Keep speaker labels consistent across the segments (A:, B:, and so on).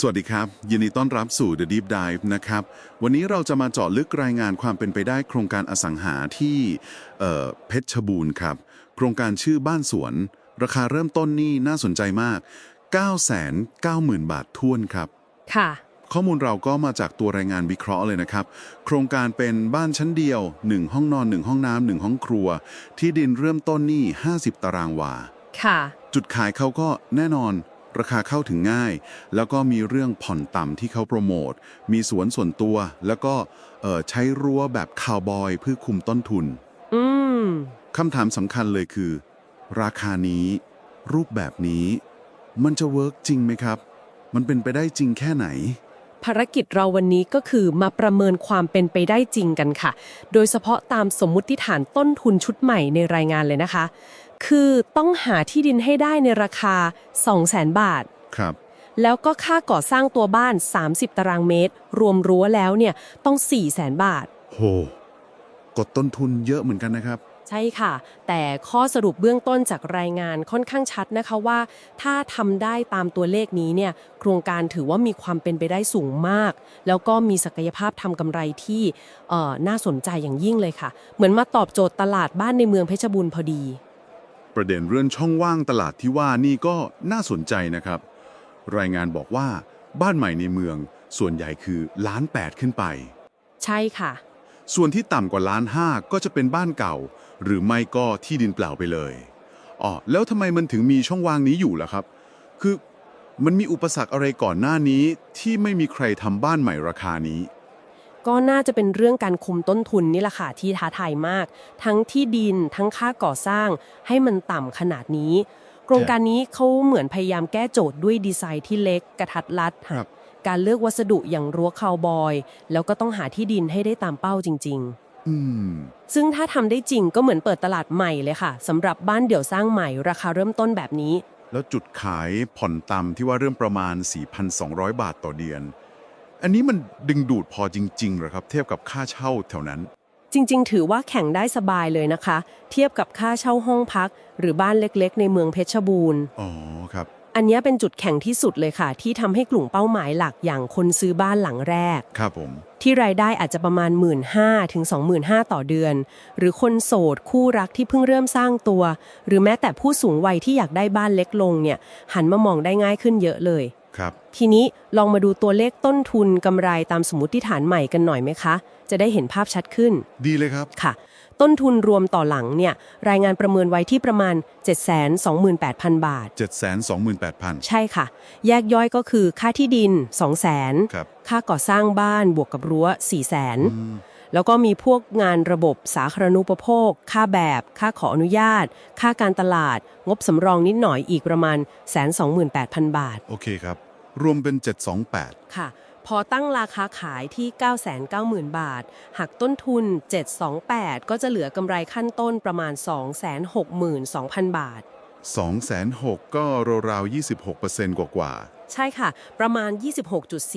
A: สวัสดีครับ ยินดีต้อนรับสู่ The Deep Dive นะครับ วันนี้เราจะมาเจาะลึกรายงานความเป็นไปได้โครงการอสังหาที่เอ่อเพชรบูรณ์ครับ โครงการชื่อบ้านสวน ราคาเริ่มต้นนี่น่าสนใจมาก 990,000 บาทท้วนครับ
B: ค่ะ
A: ข้อมูลเราก็มาจากตัวรายงานวิเคราะห์เลยนะครับ โครงการเป็นบ้านชั้นเดียว 1 ห้องนอน 1 ห้องน้ำหนึ่งห้องครัว ที่ดินเริ่มต้นนี่50 ตารางวา
B: ค่ะ
A: จุดขายเขาก็แน่นอน ราคาเข้าถึงง่าย แล้วก็มีเรื่องผ่อนต่ำที่เขาโปรโมท มีสวนส่วนตัว แล้วก็เอ่อใช้รั้วแบบคาวบอยเพื่อคุมต้นทุน
B: อืม
A: คำถามสำคัญเลยคือ ราคานี้ รูปแบบนี้ มันจะเวิร์กจริงไหมครับ มันเป็นไปได้จริงแค่ไหน
B: ภารกิจเราวันนี้ก็คือมาประเมินความเป็นไปได้จริงกันค่ะ โดยเฉพาะตามสมมุติฐานต้นทุนชุดใหม่ในรายงานเลยนะคะ คือต้องหาที่ดินให้ได้ในราคา 200,000 บาท
A: ครับ
B: แล้วก็ค่าก่อสร้างตัวบ้าน 30 ตารางเมตร รวมรั้วแล้วเนี่ยต้อง 400,000 บาท
A: โห กดต้นทุนเยอะเหมือนกันนะครับ
B: ใช่ค่ะ แต่ข้อสรุปเบื้องต้นจากรายงานค่อนข้างชัดนะคะว่า ถ้าทำได้ตามตัวเลขนี้เนี่ยโครงการถือว่ามีความเป็นไปได้สูงมาก แล้วก็มีศักยภาพทำกำไรที่เอ่อน่าสนใจอย่างยิ่งเลยค่ะ เหมือนมาตอบโจทย์ตลาดบ้านในเมืองเพชรบูรณ์พอดี
A: ประเด็นเรื่องช่องว่างตลาดที่ว่านี่ก็น่าสนใจนะครับ รายงานบอกว่าบ้านใหม่ในเมืองส่วนใหญ่คือล้านแปดขึ้นไป
B: ใช่ค่ะ
A: ส่วนที่ต่ำกว่าล้านห้าก็จะเป็นบ้านเก่า หรือไม่ก็ที่ดินเปล่าไปเลยอ๋อแล้วทำไมมันถึงมีช่องว่างนี้อยู่ล่ะครับ คือมันมีอุปสรรคอะไรก่อนหน้านี้ที่ไม่มีใครทำบ้านใหม่ราคานี้
B: ก็น่าจะเป็นเรื่องการคุมต้นทุนนี่แหละค่ะที่ท้าทายมาก ทั้งที่ดินทั้งค่าก่อสร้าง ให้มันต่ำขนาดนี้ โครงการนี้เขาเหมือนพยายามแก้โจทย์ด้วยดีไซน์ที่เล็กกระทัดรัด
A: ครับ
B: การเลือกวัสดุอย่างรั้วคาวบอย แล้วก็ต้องหาที่ดินให้ได้ตามเป้าจริง
A: อืม
B: ๆซึ่งถ้าทำได้จริงก็เหมือนเปิดตลาดใหม่เลยค่ะสำหรับบ้านเดี่ยวสร้างใหม่ราคาเริ่มต้นแบบนี้
A: แล้วจุดขายผ่อนต่ำที่ว่าเริ่มประมาณ 4,200 บาทต่อเดือน อันนี้มันดึงดูดพอจริงๆเหรอครับ เทียบกับค่าเช่าแถวนั้น
B: จริง ๆ ถือว่าแข่งได้สบายเลยนะคะ เทียบกับค่าเช่าห้องพัก หรือบ้านเล็กๆ ในเมืองเพชรบูรณ์
A: อ๋อครับ
B: อันเนี้ยเป็นจุดแข่งที่สุดเลยค่ะ ที่ทำให้กลุ่มเป้าหมายหลักอย่างคนซื้อบ้านหลังแรก
A: ครับผม
B: ที่รายได้อาจจะประมาณ 1 5ื่นถึง25,000ต่อเดือน หรือคนโสดคู่รักที่เพิ่งเริ่มสร้างตัว หรือแม้แต่ผู้สูงวัยที่อยากได้บ้านเล็กลงเนี่ย หันมามองได้ง่ายขึ้นเยอะเลย
A: ครับ
B: ทีนี้ลองมาดูตัวเลขต้นทุนกำไรตามสมมติฐานใหม่กันหน่อยไหมคะ จะได้เห็นภาพชัดขึ้น
A: ดีเลยครับ
B: ค่ะ ต้นทุนรวมต่อหลังเนี่ยรายงานประเมินไว้ที่ประมาณ 728,000 บาท
A: 728,000
B: ใช่ค่ะ แยกย่อยก็คือค่าที่ดิน 200,000
A: ครับ
B: ค่าก่อสร้างบ้านบวกกับรั้ว 400,000แล้วก็มีพวกงานระบบสาธารณูปโภค ค่าแบบ ค่าขออนุญาต ค่าการตลาด งบสำรองนิดหน่อยอีกประมาณ 128,000 บาท
A: โอเคครับ รวมเป็น 728
B: ค่ะ พอตั้งราคาขายที่ 990,000 บาท หักต้นทุน 728 ก็จะเหลือกำไรขั้นต้นประมาณ 262,000 บาท
A: 206,000 ก็ราวๆ26%กว่า
B: ใช่ค่ะ ประมาณ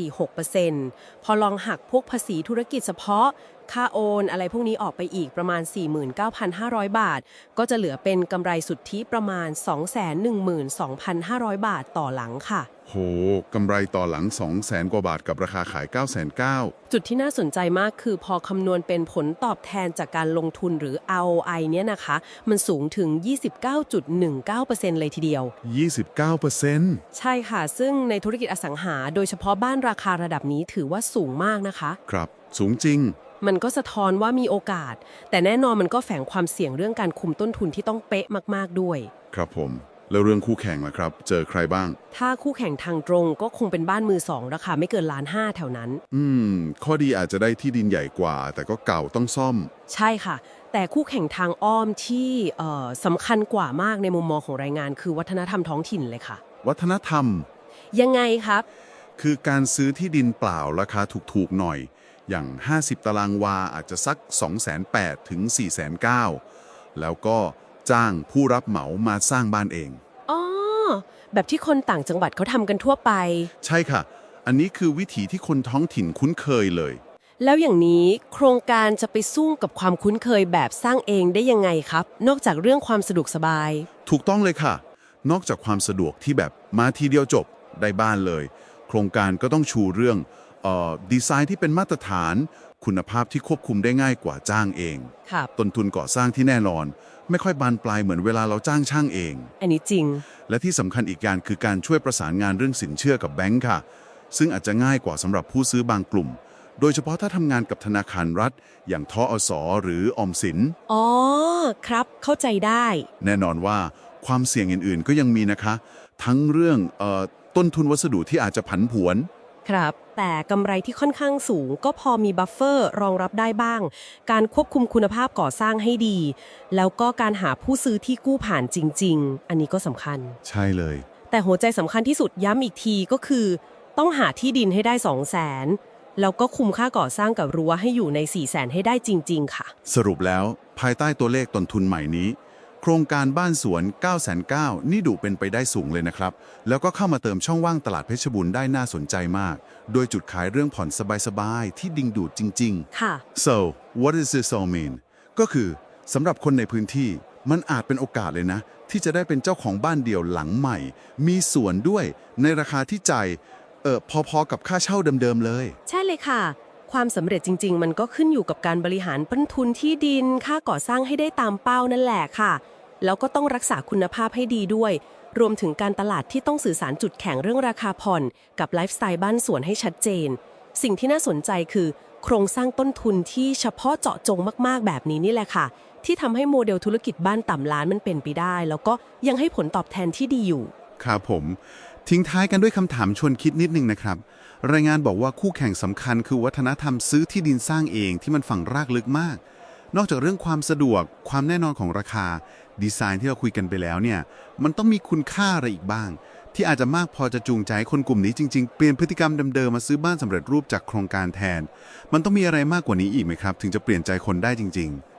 B: 26.46%พอลองหักพวกภาษีธุรกิจเฉพาะ ค่าโอนอะไรพวกนี้ออกไปอีกประมาณ 49,500 บาท ก็จะเหลือเป็นกำไรสุทธิประมาณ 212,500 บาทต่อหลังค่ะ
A: ๆโหกำไรต่อหลัง 200,000 กว่าบาทกับราคาขาย 9,900
B: จุดที่น่าสนใจมากคือพอคำนวณเป็นผลตอบแทนจากการลงทุนหรือ ROI เนี่ยนะคะ มันสูงถึง 29.19%เลยทีเดียว
A: 29%
B: ใช่ค่ะ ซึ่งในธุรกิจอสังหา โดยเฉพาะบ้านราคาระดับนี้ถือว่าสูงมากนะคะ
A: ครับ สูงจริง
B: มันก็สะท้อนว่ามีโอกาส แต่แน่นอนมันก็แฝงความเสี่ยงเรื่องการคุมต้นทุนที่ต้องเป๊ะมากๆด้วย
A: ครับผม แล้วเรื่องคู่แข่งล่ะครับ เจอใครบ้าง
B: ถ้าคู่แข่งทางตรงก็คงเป็นบ้านมือสองราคาไม่เกินล้านห้าแถวนั้น
A: อืม ข้อดีอาจจะได้ที่ดินใหญ่กว่า แต่ก็เก่าต้องซ่อม
B: ใช่ค่ะ แต่คู่แข่งทางอ้อมที่เอ่อสำคัญกว่ามากในมุมมองของรายงาน คือวัฒนธรรมท้องถิ่นเลยค่ะ
A: วัฒนธรรม
B: ยังไงครับ
A: คือการซื้อที่ดินเปล่าราคาถูกๆหน่อย อย่าง 50 ตารางวาอาจจะสัก2,800ถึง4,900 แล้วก็จ้างผู้รับเหมามาสร้างบ้านเอง
B: อ๋อ แบบที่คนต่างจังหวัดเขาทำกันทั่วไป
A: ใช่ค่ะ อันนี้คือวิถีที่คนท้องถิ่นคุ้นเคยเลย
B: แล้วอย่างนี้โครงการจะไปสู้กับความคุ้นเคยแบบสร้างเองได้ยังไงครับ นอกจากเรื่องความสะดวกสบาย
A: ถูกต้องเลยค่ะ นอกจากความสะดวกที่แบบมาทีเดียวจบได้บ้านเลย โครงการก็ต้องชูเรื่องเออ ดีไซน์ที่เป็นมาตรฐาน คุณภาพที่ควบคุมได้ง่ายกว่าจ้างเอง
B: ครับ
A: ต้นทุนก่อสร้างที่แน่นอน ไม่ค่อยบานปลายเหมือนเวลาเราจ้างช่างเอง
B: อันนี้จริง
A: และที่สำคัญอีกอย่างคือการช่วยประสานงานเรื่องสินเชื่อกับแบงค์ค่ะ ซึ่งอาจจะง่ายกว่าสำหรับผู้ซื้อบางกลุ่ม โดยเฉพาะถ้าทำงานกับธนาคารรัฐ อย่างทอสหรือออมสิน
B: อ๋อครับ เข้าใจได้
A: แน่นอนว่าความเสี่ยงอื่นๆ ก็ยังมีนะคะ ทั้งเรื่องเออต้นทุนวัสดุที่อาจจะผันผวน
B: ครับ แต่กำไรที่ค่อนข้างสูงก็พอมีบัฟเฟอร์รองรับได้บ้าง การควบคุมคุณภาพก่อสร้างให้ดี แล้วก็การหาผู้ซื้อที่กู้ผ่านจริง ๆ อันนี้ก็สำคัญ
A: ใช่เลย
B: แต่หัวใจสำคัญที่สุดย้ำอีกทีก็คือ ต้องหาที่ดินให้ได้ 2 0 0 0 0นแล้วก็คุมค่าก่อสร้างกับรั้วให้อยู่ใน 4 0 0 0 0นให้ได้จริง ๆ ค่ะ
A: สรุปแล้วภายใต้ตัวเลขต้นทุนใหม่นี้ โครงการบ้านสวน9 9 0 0นี่ดูเป็นไปได้สูงเลยนะครับ แล้วก็เข้ามาเติมช่องว่างตลาดเพชรบูรณ์ได้น่าสนใจมาก โดยจุดขายเรื่องผ่อนสบายๆ ที่ดึงดูดจริง ๆ
B: ค่ะ
A: so what does this all mean ก็คือสำหรับคนในพื้นที่มันอาจเป็นโอกาสเลยนะ ที่จะได้เป็นเจ้าของบ้านเดี่ยวหลังใหม่ มีส่วนด้วยในราคาที่จ่ายเออพอๆกับค่าเช่าเดิมๆเลย
B: ใช่เลยค่ะ ความสำเร็จจริง ๆ มันก็ขึ้นอยู่กับการบริหารต้นทุนที่ดิน ค่าก่อสร้างให้ได้ตามเป้านั่นแหละค่ะ แล้วก็ต้องรักษาคุณภาพให้ดีด้วย รวมถึงการตลาดที่ต้องสื่อสารจุดแข็งเรื่องราคาผ่อน กับไลฟ์สไตล์บ้านสวนให้ชัดเจน สิ่งที่น่าสนใจคือ โครงสร้างต้นทุนที่เฉพาะเจาะจงมากๆ แบบนี้นี่แหละค่ะ ที่ทำให้โมเดลธุรกิจบ้านต่ำล้านมันเป็นไปได้ แล้วก็ยังให้ผลตอบแทนที่ดีอยู่
A: ครับผม ทิ้งท้ายกันด้วยคำถามชวนคิดนิดนึงนะครับ รายงานบอกว่าคู่แข่งสำคัญคือวัฒนธรรมซื้อที่ดินสร้างเองที่มันฝังรากลึกมาก นอกจากเรื่องความสะดวก ความแน่นอนของราคา ดีไซน์ที่เราคุยกันไปแล้วเนี่ย มันต้องมีคุณค่าอะไรอีกบ้าง ที่อาจจะมากพอจะจูงใจคนกลุ่มนี้จริงๆ เปลี่ยนพฤติกรรมเดิมๆมาซื้อบ้านสำเร็จรูปจากโครงการแทน มันต้องมีอะไรมากกว่านี้อีกไหมครับ ถึงจะเปลี่ยนใจคนได้จริง ๆ